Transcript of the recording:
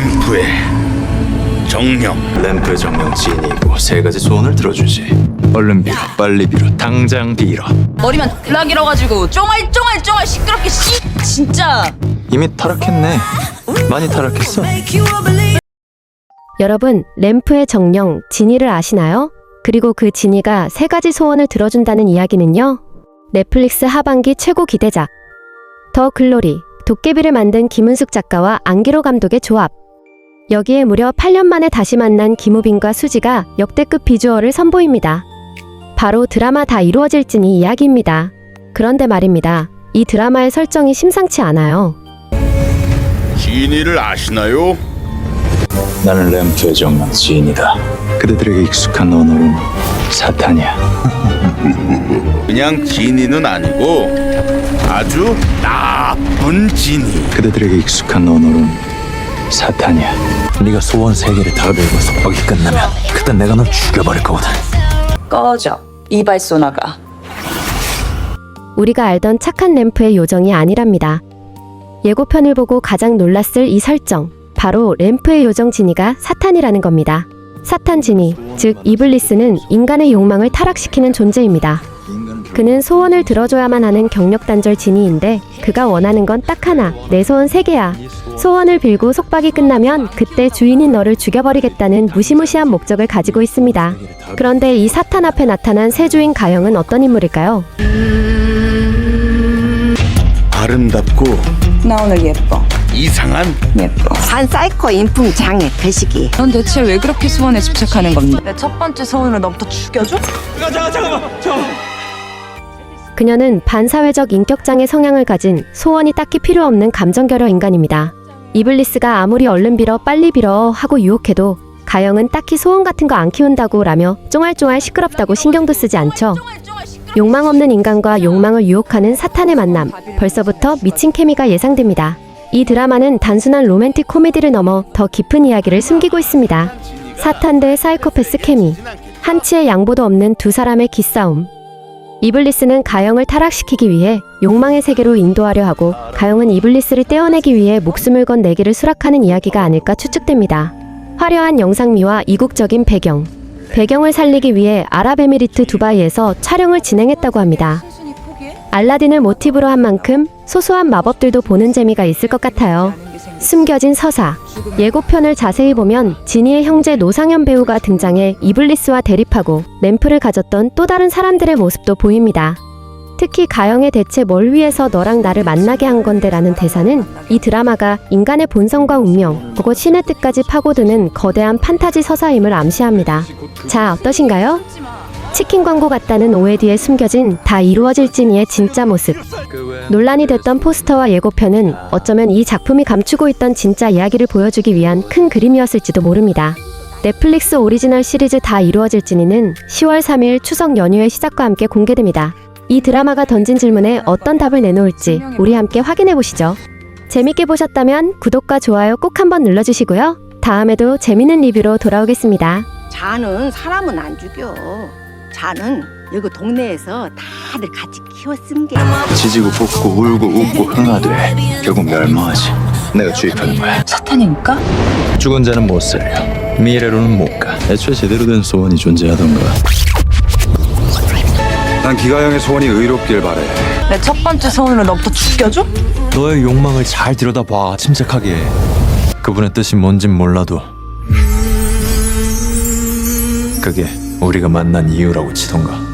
램프의 정령 램프의 정령 지인이고 세 가지 소원을 들어주지. 얼른 빌어, 빨리 빌어, 당장 빌어. 머리만 락 잃어가지고 쫑알 쫑알 쫑알 시끄럽게 씨 진짜 이미 타락했네. 많이 타락했어. 여러분, 램프의 정령, 지니를 아시나요? 그리고 그 지니가 세 가지 소원을 들어준다는 이야기는요? 넷플릭스 하반기 최고 기대작. 더 글로리, 도깨비를 만든 김은숙 작가와 안기로 감독의 조합. 여기에 무려 8년 만에 다시 만난 김우빈과 수지가 역대급 비주얼을 선보입니다. 바로 드라마 다 이루어질지니 이야기입니다. 그런데 말입니다. 이 드라마의 설정이 심상치 않아요. 지니를 아시나요? 나는 램프의 정령 지인이다. 그대들에게 익숙한 언어는 사탄이야. 그냥 지니는 아니고 아주 나쁜 지니 그대들에게 익숙한 언어는 사탄이야. 네가 소원 세 개를 다 빌고 속박이 끝나면 그때 내가 널 죽여버릴 거거든. 꺼져 이발소나가 우리가 알던 착한 램프의 요정이 아니랍니다. 예고편을 보고 가장 놀랐을 이 설정. 바로 램프의 요정 지니가 사탄이라는 겁니다. 사탄 지니, 즉 이블리스는 인간의 욕망을 타락시키는 존재입니다. 그는 소원을 들어줘야만 하는 경력 단절 지니인데 그가 원하는 건 딱 하나, 내 소원 세 개야. 소원을 빌고 속박이 끝나면 그때 주인인 너를 죽여버리겠다는 무시무시한 목적을 가지고 있습니다. 그런데 이 사탄 앞에 나타난 새 주인 가영은 어떤 인물일까요? 아름답고 나 오늘 예뻐 이상한 예뻐 산 사이코 인품 장애 그 시기 넌 대체 왜 그렇게 소원에 집착하는 겁니까? 내 첫 번째 소원으로 너부터 죽여줘? 그녀는 반사회적 인격장애 성향을 가진 소원이 딱히 필요 없는 감정결여 인간입니다. 이블리스가 아무리 얼른 빌어 빨리 빌어 하고 유혹해도 가영은 딱히 소원 같은 거 안 키운다고 라며 쫑알쫑알 시끄럽다고 신경도 쓰지 않죠. 욕망 없는 인간과 욕망을 유혹하는 사탄의 만남. 벌써부터 미친 케미가 예상됩니다. 이 드라마는 단순한 로맨틱 코미디를 넘어 더 깊은 이야기를 숨기고 있습니다. 사탄 대 사이코패스 케미. 한치의 양보도 없는 두 사람의 기싸움. 이블리스는 가영을 타락시키기 위해 욕망의 세계로 인도하려 하고 가영은 이블리스를 떼어내기 위해 목숨을 건 내기를 수락하는 이야기가 아닐까 추측됩니다. 화려한 영상미와 이국적인 배경. 배경을 살리기 위해 아랍에미리트 두바이에서 촬영을 진행했다고 합니다. 알라딘을 모티브로 한 만큼 소소한 마법들도 보는 재미가 있을 것 같아요. 숨겨진 서사. 예고편을 자세히 보면 지니의 형제 노상현 배우가 등장해 이블리스와 대립하고 램프를 가졌던 또 다른 사람들의 모습도 보입니다. 특히 가영의 대체 뭘 위해서 너랑 나를 만나게 한 건데라는 대사는 이 드라마가 인간의 본성과 운명, 그곳 신의 뜻까지 파고드는 거대한 판타지 서사임을 암시합니다. 자, 어떠신가요? 치킨 광고 같다는 오해 뒤에 숨겨진 다 이루어질 지니의 진짜 모습. 논란이 됐던 포스터와 예고편은 어쩌면 이 작품이 감추고 있던 진짜 이야기를 보여주기 위한 큰 그림이었을지도 모릅니다. 넷플릭스 오리지널 시리즈 다 이루어질 지니는 10월 3일 추석 연휴의 시작과 함께 공개됩니다. 이 드라마가 던진 질문에 어떤 답을 내놓을지 우리 함께 확인해 보시죠. 재밌게 보셨다면 구독과 좋아요 꼭 한번 눌러주시고요. 다음에도 재밌는 리뷰로 돌아오겠습니다. 자는 사람은 안 죽여 자는 여기 동네에서 다들 같이 키웠음 게 지지고 볶고 울고 웃고 흥하되 결국 멸망하지. 내가 주입하는 거야. 사탄입니까? 죽은 자는 못 살려. 미래로는 못 가. 애초에 제대로 된 소원이 존재하던가. 난 기가형의 소원이 의롭길 바래. 내 첫 번째 소원으로 너부터 죽여줘? 너의 욕망을 잘 들여다봐. 침착하게. 그분의 뜻이 뭔진 몰라도 그게 우리가 만난 이유라고 치던가.